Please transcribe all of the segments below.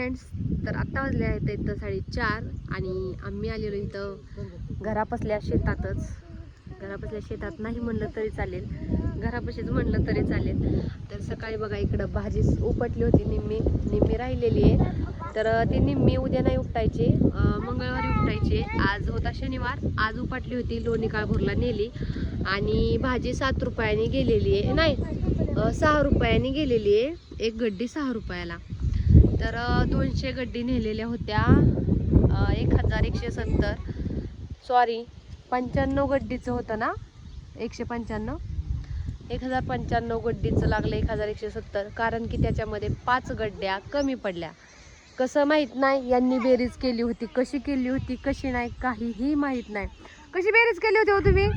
Friends तर आत्ता वाजले आहेत इथं साडेचार आणि आम्ही आलेलो इथं घरापसल्या शेतातच. घरापसल्या शेतात नाही म्हणलं तरी चालेल. घरापाशीच म्हणलं तरी चालेल. तर सकाळी बघा इकडं भाजी उपटली होती निम्मी निम्मी राहिलेली आहे. तर ती निम्मी उद्या नाही उपटायची. मंगळवारी उपटायची. आज होता शनिवार. आज उपटली होती लोणी काळभोरला नेली. आणि भाजी सात रुपयाने गेलेली आहे. नाही सहा रुपयाने गेलेली आहे. एक गड्डी सहा रुपयाला. तर दोनशे गड्डी नेलेल्या होत्या. एक हजार एकशे सत्तर. सॉरी पंच्याण्णव गड्डीचं होतं ना? एकशे पंच्याण्णव? एक हजार पंच्याण्णव गड्डीचं लागलं एक हजार एकशे सत्तर. कारण की त्याच्यामध्ये पाच गड्ड्या कमी पडल्या. कसं माहीत नाही यांनी बेरीज केली होती. कशी केली होती कशी नाही काहीही माहीत नाही. कशी बेरीज केली होती हो तुम्ही?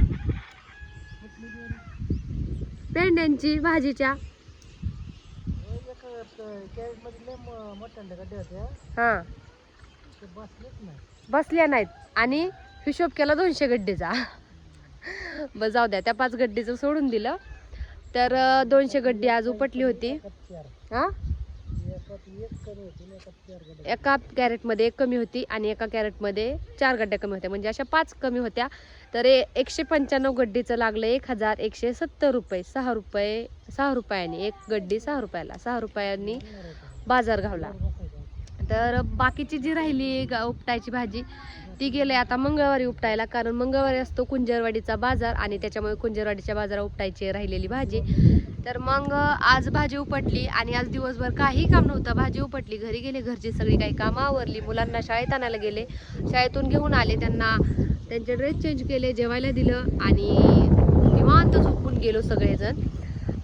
पेंड्यांची भाजीच्या. हां. बसल्या नाहीत. आणि हिशोब केला दोनशे गड्डीचा. बस जाऊ द्या. त्या पाच गड्डीचं सोडून दिलं. तर अं, दोनशे गड्डी आज उपटली होती. हा? एका कॅरेटमध्ये एक कमी होती आणि एका कॅरेटमध्ये चार गड्ड्या कमी होत्या. म्हणजे अशा पाच कमी होत्या. तर ए- एकशे पंच्याण्णव गड्डीचं लागलं. एक हजार एकशे सत्तर रुपये. सहा रुपये सहा रुपयाने. एक गड्डी सहा रुपयाला. सहा रुपयांनी बाजार घावला. तर बाकीची जी राहिली उपटायची भाजी ती गेले आता मंगळवारी उपटायला कारण मंगळवारी असतो कुंजरवाडीचा बाजार आणि त्याच्यामुळे कुंजरवाडीच्या बाजारात उपटायची राहिलेली भाजी. तर मग आज भाजी उपटली आणि आज दिवसभर काही काम नव्हतं. भाजी उपटली घरी गेले घरची सगळी काही कामं आवरली मुलांना शाळेत आणायला गेले. शाळेतून घेऊन आले त्यांना त्यांचे ड्रेस चेंज केले जेवायला दिलं आणि निवांत झोपून गेलो सगळेजण.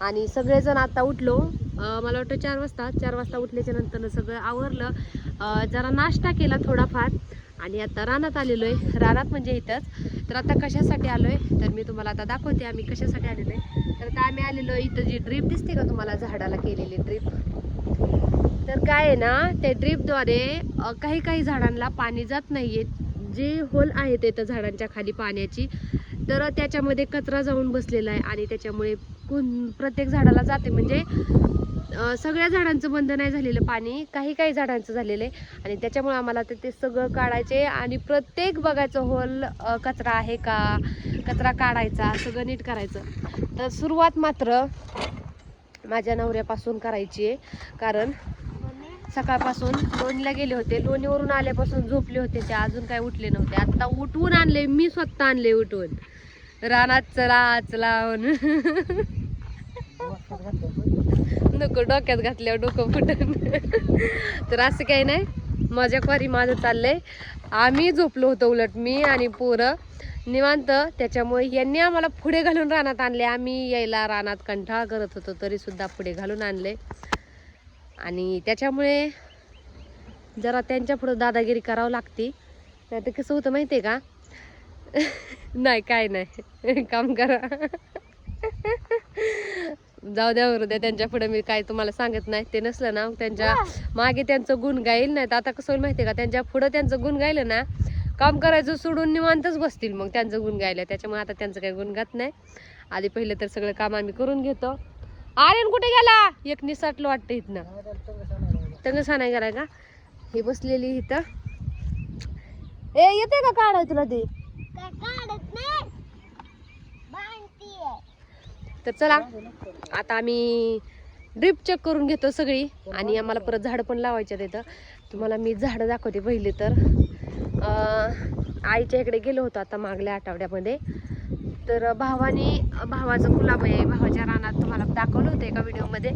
आणि सगळेजण आता उठलो. मला वाटतं चार वाजता चार वाजता उठल्याच्या नंतर सगळं आवरलं. जरा नाश्ता केला थोडाफार. आणि आता रानात आलेलो आहे रानात म्हणजे इथंच. तर आता कशासाठी आलो आहे तर मी तुम्हाला आता दाखवते आम्ही कशासाठी आलेलो आहे तर आता आम्ही आलेलो आहे इथं जी ड्रीप दिसते का तुम्हाला झाडाला केलेली ड्रीप? तर काय आहे ना त्या ड्रीपद्वारे काही काही झाडांना पाणी जात नाही आहे जे होल आहेत इथं झाडांच्या खाली पाण्याची. तर त्याच्यामध्ये कचरा जाऊन बसलेला आहे आणि त्याच्यामुळे कोण प्रत्येक झाडाला जाते. म्हणजे सगळ्या झाडांचं बंद नाही झालेलं पाणी काही काही झाडांचं झालेलं आहे. आणि त्याच्यामुळे आम्हाला ते ते सगळं काढायचे आणि प्रत्येक बघायचं होल कचरा आहे का? कचरा काढायचा सगळं नीट करायचं. तर सुरुवात मात्र माझ्या नवऱ्यापासून करायची आहे. कारण सकाळपासून लोणीला गेले होते. लोणीवरून आल्यापासून झोपले होते ते. अजून काय उठले नव्हते. आत्ता उठवून आणले. मी स्वतः आणले उठवून रानात चला चला म्हणून नको डोक्यात घातल्यावर डोकं फुटन तर असं काही नाही माझ्या क्वारी माझं चाललंय. आम्ही झोपलो होतो उलट मी आणि पोरं. निवांत त्याच्यामुळे यांनी आम्हाला पुढे घालून रानात आणले. आम्ही यायला रानात कंठाळ करत होतो तरीसुद्धा पुढे घालून आणले. आणि त्याच्यामुळे जरा त्यांच्या पुढं दादागिरी करावं लागते. नाही तर कसं होतं माहिती आहे का? नाही काय नाही. काम करा. जाऊ द्या बरं द्या त्यांच्या पुढे मी काय तुम्हाला सांगत नाही ते नसलं ना त्यांच्या मागे त्यांचं गुण गाईल नाही तर आता कसं होईल माहिती आहे का त्यांच्या पुढं त्यांचं गुण गायलं ना काम करायचं सोडून निवांतच बसतील मग त्यांचं गुण गायलं. त्याच्यामुळे आता त्यांचं काही गुण गात नाही. आधी पहिलं तर सगळं काम आम्ही करून घेतो. आर्यन कुठे गेला? एक निसाटलं वाटतं इथनं. तंगसा नाही गेलाय का? हे बसलेली इथं. ए येते का काढाय तुला ते? तर चला आता आम्ही ड्रिप चेक करून घेतो सगळी. आणि आम्हाला परत झाडं पण लावायच्या तिथं तुम्हाला मी झाडं दाखवते पहिले तर. आईच्या इकडे गेलो होतो आता मागल्या आठवड्यामध्ये. तर भावाने भावाचं गुलाब आहे. भावाच्या रानात तुम्हाला दाखवलं होतं एका व्हिडिओमध्ये.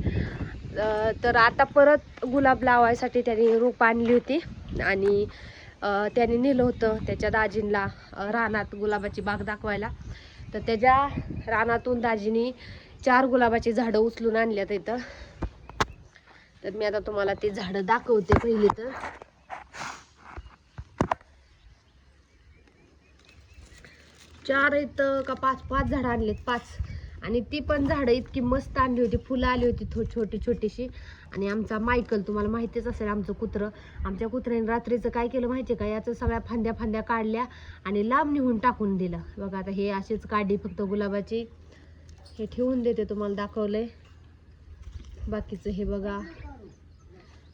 तर आता परत गुलाब लावायसाठी त्याने रोप आणली होती. आणि त्याने नेलं होतं त्याच्या दाजींला रानात गुलाबाची बाग दाखवायला. तर त्याच्या रानातून दाजीनी चार गुलाबाची झाडं उचलून आणल्यात इथं. तर मी आता तुम्हाला ते झाडं दाखवते पहिली तर. चार इथं का पाच पाच झाडं आणलेत पाच. आणि ती पण झाडं इतकी मस्त आणली होती. फुलं आली होती थो छोटी छोटीशी. आणि आमचा मायकल तुम्हाला माहितीच असेल आमचं कुत्रं. आमच्या कुत्र्याने रात्रीचं काय केलं माहिती आहे का? याचं सगळ्या फांद्या फांद्या काढल्या आणि लांब निघून टाकून दिलं. बघा आता हे अशीच काढली फक्त गुलाबाची. हे ठेवून देते तुम्हाला दाखवलंय. बाकीचं हे बघा.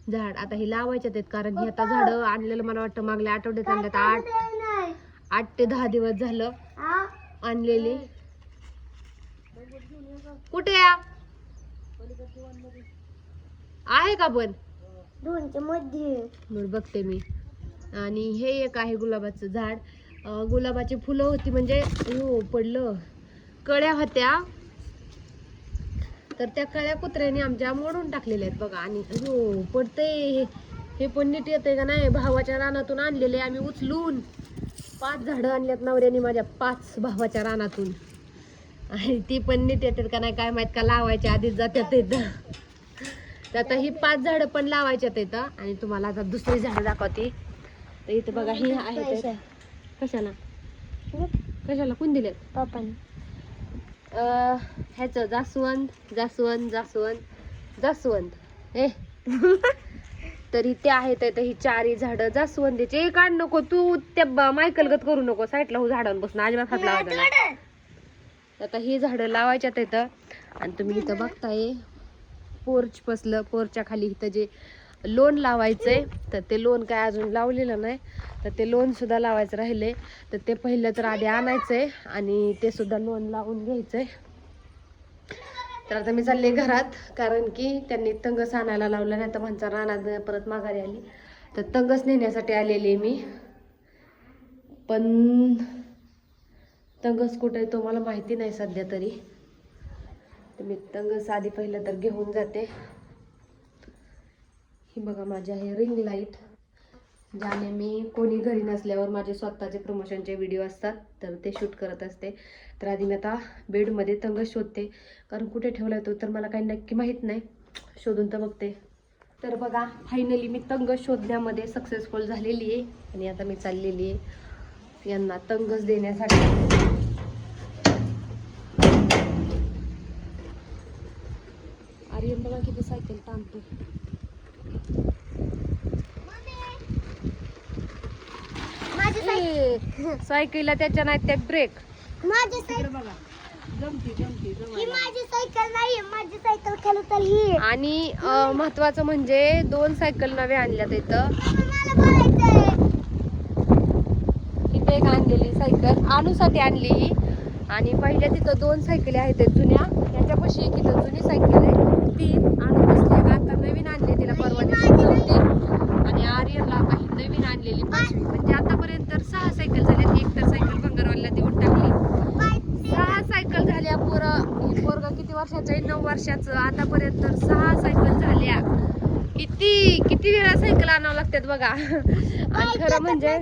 झाड आता हे लावायच्यात आहेत कारण हे आता झाडं आणलेलं मला वाटतं मागल्या आठवड्यात आणल्यात. आठ आठ ते दहा दिवस झालं आणलेली. कुठे या आहे का पण? दोनच्या मध्ये. बरं बघते मी. आणि हे एक आहे गुलाबाचं झाड. गुलाबाची फुलं होती म्हणजे हो पडलं. कळ्या होत्या. तर त्या कळ्या कुत्र्याने आमच्या मोडून टाकलेल्या आहेत बघा. आणि हो पडते हे पण नीट येते का नाही? भावाच्या रानातून आणलेले आम्ही उचलून. पाच झाडं आणल्यात नवऱ्याने माझ्या पाच भावाच्या रानातून. आणि ती पण नीट येतात का नाही काय माहीत का लावायच्या आधीच जात्यात येतं तर आता ही पाच झाडं पण लावायच्यात येतं आणि तुम्हाला आता दुसरी झाडं दाखवते. तर इथं बघा ही आहेत. कशाला? कशाला? कोण दिले पप्पाने ह्याचं जास्वंद जास्वंद जास्वंद जास्वंद. ए. तरी ते आहेत ही चारी झाडं. जास्वंदीचे. आण नको तू. त्या ब- मायकल गत करू नको. साईडला हो झाडावर बसून अजिबात हात लावायचा. आता ही झाडं लावायच्यात इथं आणि तुम्ही इथं बघताय पोर्च पसलं पोरच्या खाली इथं जे लोन लावायचंय तर ते लोन काय अजून लावलेलं नाही. तर ते लोन सुद्धा लावायचं राहिले तर ते पहिलं तर आधी आणायचंय आणि ते सुद्धा लोन लावून घ्यायचंय. तर आता मी चालले घरात कारण की त्यांनी तंगस आणायला लावलं नाही तर म्हणचा राणा परत माघारी आली. तर तंगस नेण्यासाठी आलेली मी. पण तंगस कुठे आहे तो मला माहिती नाही सध्या तरी. तर मी तंगस आधी पहिलं तर घेऊन जाते. ही बघा माझी आहे रिंग लाइट ज्याने मी कोणी घरी नसल्यावर माझे स्वतःचे प्रमोशनचे व्हिडिओ असतात तर ते शूट करत असते. तर आधी मी आता बेडमध्ये तंगस शोधते. कारण कुठे ठेवला तो तर मला काही नक्की माहीत नाही. शोधून तर बघते. तर बघा फायनली मी तंगस शोधण्यामध्ये सक्सेसफुल झालेली आहे. आणि आता मी चाललेली आहे. यांना तंगस देण्यासाठी. आर्यन बघा किती सायकल ताणतो सायकलला त्याच्या नाही त्या ब्रेक. माझी सायकल बघा. जमती जमती ही जमायला. माझी सायकल नाही माझी सायकल खाली तर ही आणि महत्वाचं म्हणजे दोन सायकल नव्या आणल्यात इथं मला बोलायचंय इथे एक आणलेली आणूसाठी आणली ही. आणि पहिल्या तिथं दोन सायकली आहेत जुन्या त्याच्यापाशी एक इथं जुनी सायकल आहे. तीन आणू बसली आता नवीन आणली तिला परवा दिवशी चौथी आणि आर्यनला काही नवीन आणलेली पाचवी. म्हणजे आतापर्यंत तर सहा सायकल झाल्यात एक तर सायकल भंगारवाल्याला देऊन टाकली. सहा सायकल झाल्या पोरं. ही पोरग किती वर्षाचं आहे? नऊ वर्षाचं. आतापर्यंत तर सहा सायकल झाल्या. किती किती वेळा सायकल आणावं लागतात बघा. आणि खरं म्हणजे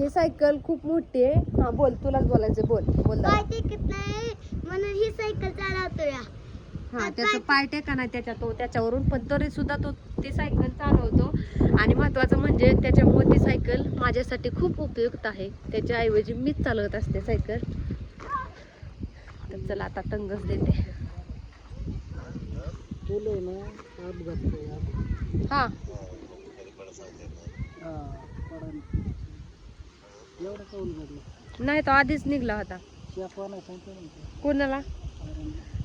हे सायकल खूप मोठी आहे. हा बोल तुलाच बोलायचं बोल बोल. पाय टिकत नाही. म्हणून ही सायकल चालवतोय. हा त्याचं पाय टेका नाही त्याच्या तो त्याच्यावरून पण तरी सुद्धा तो ती सायकल चालवतो. आणि महत्वाचं म्हणजे त्याच्यामुळे ती सायकल माझ्यासाठी खूप उपयुक्त आहे. त्याच्याऐवजी मीच चालवत असते सायकल. तर चला आता तंगच देते. हा. नाही तो आधीच निघला होता. कोणाला?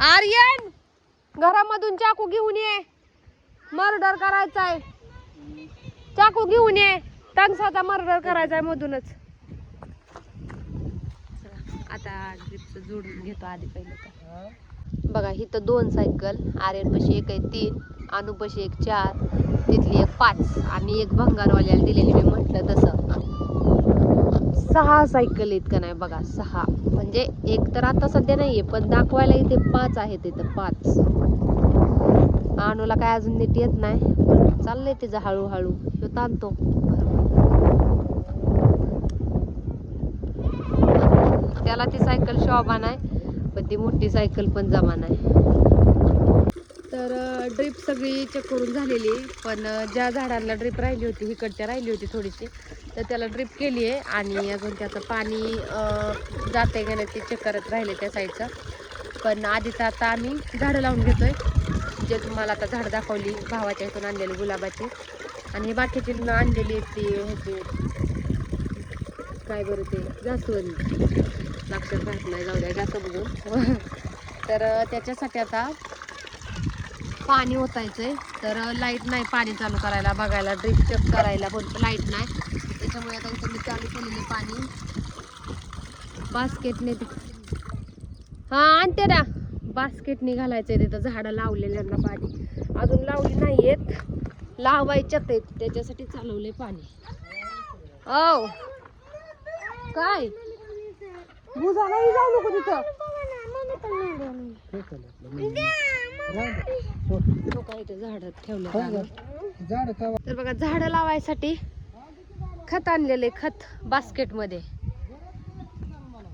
आर्यन! घरामधून चाकू घेऊन ये. मर्डर करायचा आहे चाकू घेऊन ये. टंगसाचा मर्डर करायचा आहे मधूनच. चला, आता ड्रिपचं जोडून घेतो आधी पहिलं तर. बघा इथं दोन सायकल आर्यन पशी एक आहे तीन अनु पशी एक चार तिथली एक पाच. आणि एक भंगारवाल्याला दिलेली मी म्हटलं तसं. सहा सायकल आहेत का नाही बघा सहा. म्हणजे एक तर आता सध्या नाहीये पण दाखवायला इथे पाच आहेत इथं पाच. आणूला काय अजून नीट येत नाही पण चाललंय तिचं हळूहळू. तो. ताणतो त्याला ती सायकल शॉबा नाही पण ती मोठी सायकल पण जमा नाही. तर ड्रीप सगळी चेक करून झालेली आहे. पण ज्या झाडांना ड्रीप राहिली होती इकडच्या राहिली होती थोडीशी तर त्याला ड्रीप केली आहे आणि अजून त्याचं पाणी जाते का नाही ते चेक करत राहिले त्या साईडचं पण आधी तर आता आम्ही झाडं लावून घेतोय. जे तुम्हाला आता झाड दाखवली भावाच्या इथून आणलेली गुलाबाची. आणि बाकीची आणलेली ती होती काय बरं ते जास्वंदी. लक्षात राहत नाही जाऊ द्या जास्त बघून तर त्याच्यासाठी आता पाणी ओतायचंय. तर लाइट नाही पाणी चालू करायला बघायला ड्रिप चेक करायला पण लाइट नाही. त्याच्यामुळे आता इथं मी चालू केलेले पाणी. बास्केटने हा आणते ना. बास्केटने घालायचंय तिथं झाडं लावलेल्यांना पाणी. अजून लावली नाहीयेत लावायच्यात आहेत. त्याच्यासाठी चालवलंय पाणी. औ. काय? बुजाला जाऊ नको तिथं. झाड ठेवलं तर बघा झाडं लावायसाठी खत आणलेले खत बास्केटमध्ये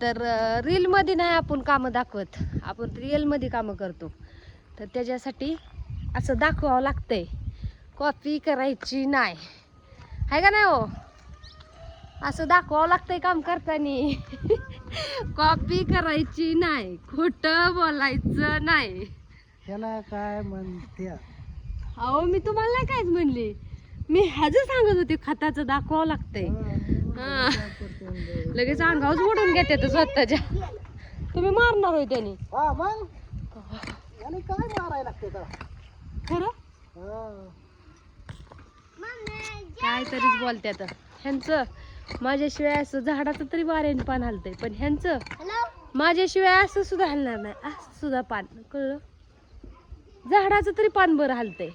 तर रील मध्ये नाही आपण कामं दाखवत. आपण रिअलमध्ये कामं करतो. तर त्याच्यासाठी असं दाखवावं लागतंय. कॉपी करायची नाही. आहे का नाही हो? असं दाखवावं लागतंय काम करताना. कॉपी करायची नाही. खोटं बोलायचं नाही. ह्याला काय म्हणते? अहो मी तुम्हाला नाही काहीच म्हणले. मी ह्याच सांगत होते खताचं दाखवावं लागतंय. हा. लगेच अंगावर ओढून घेते तर स्वतःच्या. तुम्ही मारणार होय त्याने. हा मग? काय मारायला लागते तर खरं? हा. काय तरीच बोलत्यात ह्यांचं माझ्याशिवाय असं झाडाचं तरी वाऱ्याने पान हलतंय पण ह्यांचं हॅलो माझ्याशिवाय असं सुद्धा हलणार नाही. असं सुद्धा पान. कळलं? झाडाचं तरी पान बरं हलतंय.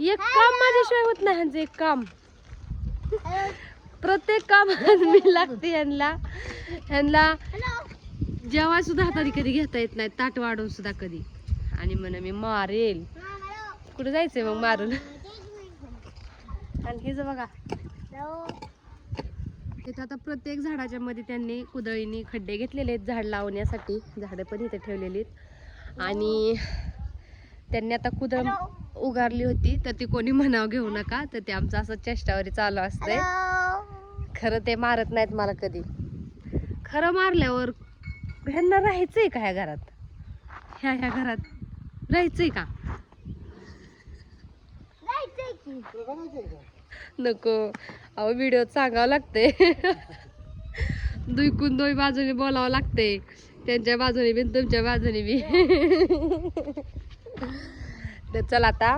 एक काम माझ्याशिवाय होत नाही ह्यांचं एक काम. प्रत्येक काम मी लागते ह्यांना. ह्यांना जेव्हा सुद्धा हाताने कधी घेता येत नाही ताट वाढवून सुद्धा कधी. आणि म्हण मी मारेल. कुठे जायचंय मग मारून? आणि हिचं बघा. तिथं आता प्रत्येक झाडाच्या मध्ये त्यांनी कुदळीनी खड्डे घेतलेले आहेत झाड लावण्यासाठी. झाडं पण इथे ठेवलेली आहेत. आणि त्यांनी आता कुदळ उगारली होती तर ती कोणी म्हणावं घेऊ नका तर ते आमचं असं चेष्टावरी चालू असतंय. खरं ते मारत नाहीत मला कधी. खरं मारल्यावर ह्यांना राहायचंय का ह्या घरात? ह्या ह्या घरात राहायचंय का? नको. अहो व्हिडिओ सांगावं लागते दुईकून दोन बाजूने बोलावं लागते त्यांच्या बाजूने बी तुमच्या बाजूने बी. तर चला आता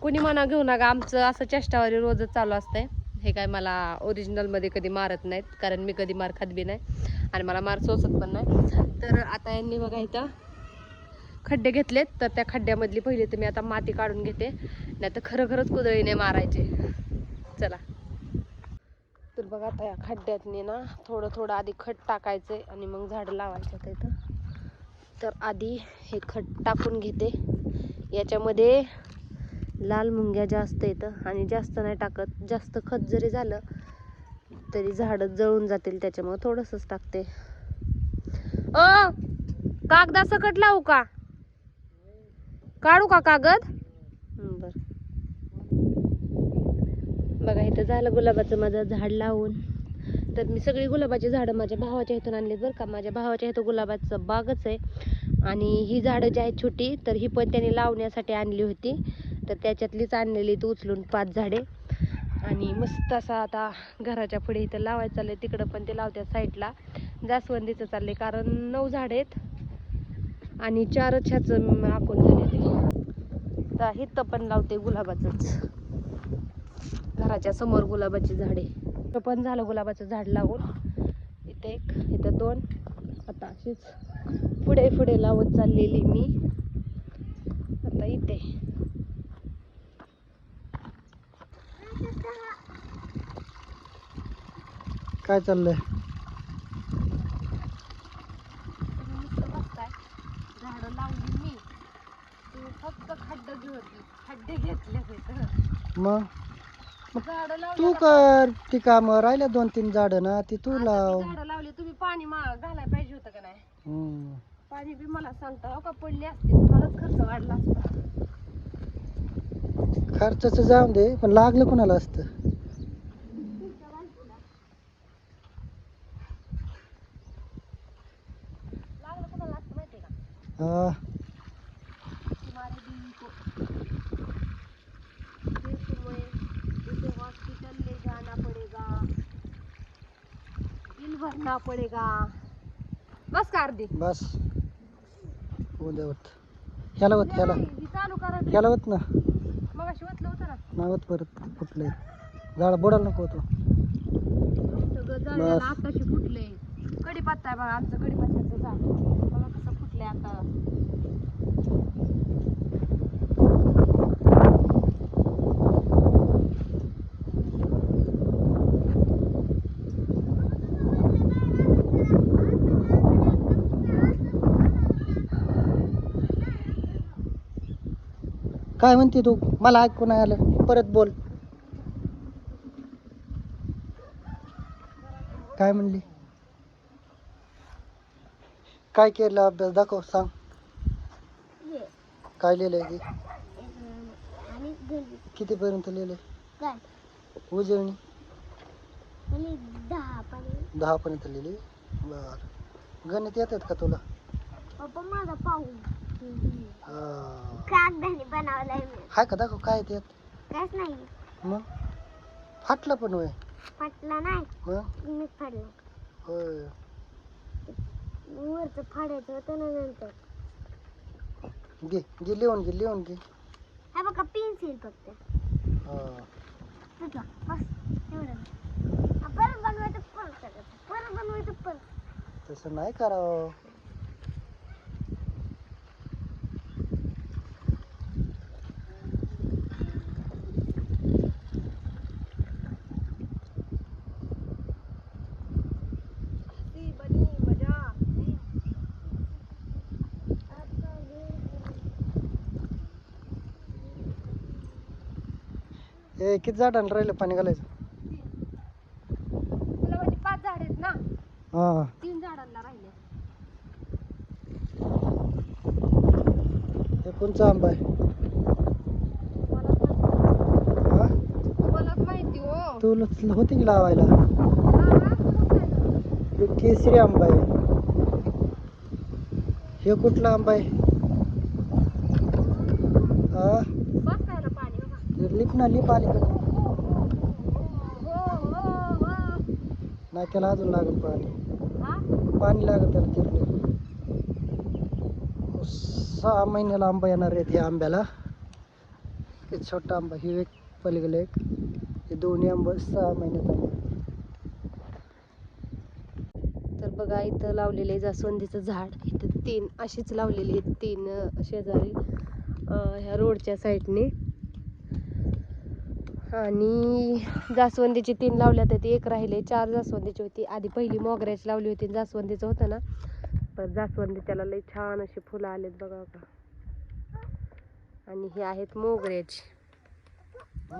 कुणी मना घेऊ नका आमचं असं चेष्टावारी रोजच चालू असतंय. हे काय मला ओरिजिनलमध्ये कधी मारत नाहीत कारण मी कधी मार खात बी नाही आणि मला मार सोसत पण नाही. तर आता यांनी बघा इथं खड्डे घेतलेत तर त्या खड्ड्यामधली पहिली तर मी आता माती काढून घेते नाही तर खरं खरंच कुदळीने मारायचे. चला. तर बघा आता या खड्ड्यातनी ना थोडं थोडं आधी खत टाकायचं आणि मग झाडं लावायचं आता इथं. तर आधी हे खत टाकून घेते. याच्यामध्ये लाल मुंग्या जास्त येतं आणि जास्त नाही टाकत. जास्त खत जरी झालं तरी झाडं जळून जातील त्याच्यामुळे थोडंसंच टाकते. अ कागदा सकट लावू का? काढू का कागद? बर. बघा इथं झालं गुलाबाचं माझं झाड लावून. तर मी सगळी गुलाबाची झाडं माझ्या भावाच्या इथून आणली बरं का. माझ्या भावाच्या इथं गुलाबाचं बागच आहे. आणि ही झाडं जी आहेत छोटी तर ही पण त्यांनी लावण्यासाठी आणली होती. तर त्याच्यातलीच आणलेली ती उचलून पाच झाडे. आणि मस्त असा आता घराच्या पुढे इथं लावायचं आहे तिकडं पण ते लावत्या साईडला. जास्वंदीचं चाललंय कारण नऊ झाडं आहेत. आणि चारच ह्याचं आखून झाले तर हिथं पण लावते गुलाबाचंच घराच्या समोर गुलाबाची झाडे. पण झालं गुलाबाचं झाड लावून. इथे एक इथं दोन. आता अशीच. पुढे पुढे लावत चाललेली मी. आता इथे. काय चाललंय? झाडं लावली मी. तुम्ही फक्त खड्डे घेतली खड्डे घेतले मग? झाडं लावली तू कर ती काम. राहिल्या दोन तीन झाडं ना ती तू लाव. झाडं लावली. तुम्ही पाणी मा घालायला पाहिजे होतं का नाही हम्म. पाणी बी मला सांगता हो का? पडली असते तुम्हालाच खर्च वाढला असता. खर्चाचं जाऊन दे पण लागलं कोणाला असतं? लागलं कोणाला असतं माहितीये का? हा. हॉस्पिटल ले जाना पड़ेगा। बिल भरना पड़ेगा। कर दे. बस. उद्या होत. ह्याला होत ह्याला. नाही, चालू करा केलं होत ना. मग अशी होतं ना. नावत परत फुटलंय. झाड बुडायला नको होतो. सगळं झाडाला बस. आताशी फुटले. कडीपत्ता आहे बघा आमचं कडीपत्त्याचं झाड. बघा कसं फुटलंय आता. काय म्हणते तू? मला ऐकू नाही आलं. परत बोल. काय म्हणली? काय केलं अभ्यास? दाखव सांग. काय लिहिलंय की आणि कितीपर्यंत लिहिलंय? उजळणी. दहा पर्यंत लिहिली बर. गणित येतात का तुला? माझा पाहू कागदाने बनवलाय मी. हाय का? दाखव काय काहीच नाही. मग? फाटलं पण होय. फाटला नाही. मग? मी फाडला. होय. वरचं फाडायचं होतं ना नंतर. घे घे लिहून घे लिहून घे. हा बघा पेन्सिल फक्त. हा. तुझं बस एवढं. हा, परत बनवायचं परत करायचं. परत बनवायचं परत. तसं नाही करावं ए किती झाडांना राहिलं पाणी घालायचं? तुला म्हणजे पाच झाड आहेत ना? हा. तीन झाडांना राहिले. हे कोणचा आंबा आहे? हा? मलाच माहिती हो. तुला होती की लावायला? हा, केसरी आंबा आहे. हे कुठला आंबा आहे? हा? पाणी बघा. हे लिप ना लिप अलीकडे हो हो हो नाही त्याला अजून लागेल पाणी. पाणी लागेल त्याला तिरले सहा महिन्याला आंबा येणार आहेत ह्या आंब्याला. हे छोटा आंबा ही एक पलीकडे एक. हे दोन्ही आंबा सहा महिन्यात आंबा तर बघा इथं लावलेले जास्वंदीचं झाड. इथं तीन अशीच लावलेली आहेत तीन शेजारी ह्या रोडच्या साईडने. आणि जास्वंदीची तीन लावल्या तर ती एक राहिले चार जास्वंदीची होती आधी पहिली मोगऱ्याची लावली होती जास्वंदीचं होतं ना पण जास्वंदी त्याला लई छान अशी फुलं आलेत बघा का आणि हे आहेत मोगऱ्याची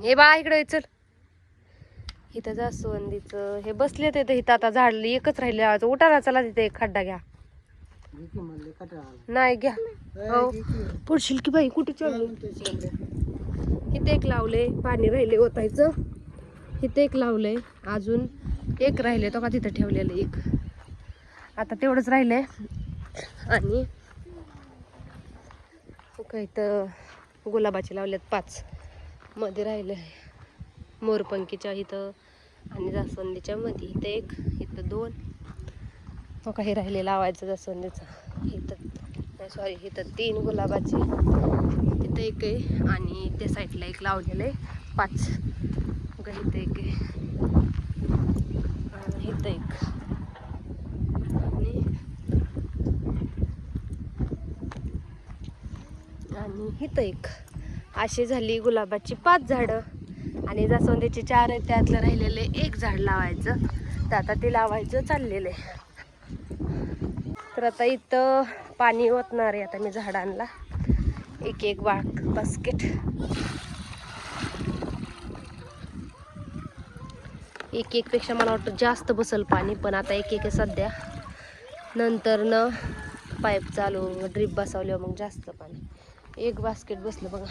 हे बा इकडे चल इथं जास्वंदीचं हे बसले ते इथं आता झाड एकच राहिले लावायचं उठा ना चला तिथे एक खड्डा घ्या. नाही घ्या हो. घे की. बाई कुठे शेंबड्या? इथे एक लावले पाणी राहिले ओतायचं. इथे एक लावले अजून एक राहिले तो का तिथं ठेवलेलं एक. आता तेवढंच राहिले. आणि काय तर गुलाबाचे लावलेत पाच. मध्ये राहिले. मोरपंखीच्या इथं आणि जास्वंदीच्या मध्ये इथं एक इथं दोन. तो काही राहिले लावायचं जास्वंदीचं. इथं सॉरी इथं तीन गुलाबाचे. इथं एक आहे आणि त्या साईडला एक लावलेलं आहे. पाच बघा इथं एक आहे. इथं एक. आणि इथं एक. अशी झाली गुलाबाची पाच झाडं. आणि जास्वंदीचे चार आहेत त्यातलं राहिलेले एक झाड लावायचं. तर आता ते लावायचं चाललेलं आहे. तर आता इथं पाणी ओतणार आहे आता मी झाडांना. एक एक बा बास्केट एक एक पेक्षा मला वाटतं जास्त बसल पाणी पण आता एक एक आहे सध्या. नंतर न पाईप चालू ड्रीप बसवल्यावर मग जास्त पाणी. एक बास्केट बसलं बघा.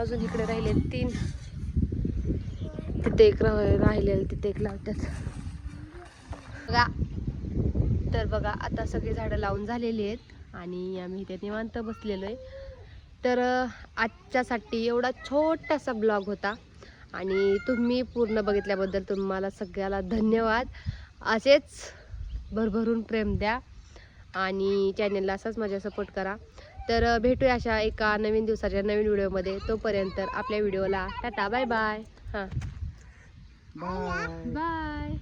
अजून इकडे राहिले तीन. तिथे एक राहिलेलं तिथे एक लावतात. बघा. तर बघा आता सगळी झाडं लावून झालेली आहेत आणि आम्ही इथे निवांत बसलेलो आहे. तर आजच्यासाठी एवढा छोटासा ब्लॉग होता आणि तुम्ही पूर्ण बघितल्याबद्दल तुम्हाला सगळ्याला धन्यवाद. असेच भरभरून प्रेम द्या आणि चॅनलला असाच माझ्या सपोर्ट करा. तर भेटूया अशा एका नवीन दिवसाच्या नवीन व्हिडिओमध्ये. तोपर्यंत आपल्या व्हिडिओला टाटा बाय बाय. हां. बाय. बाय.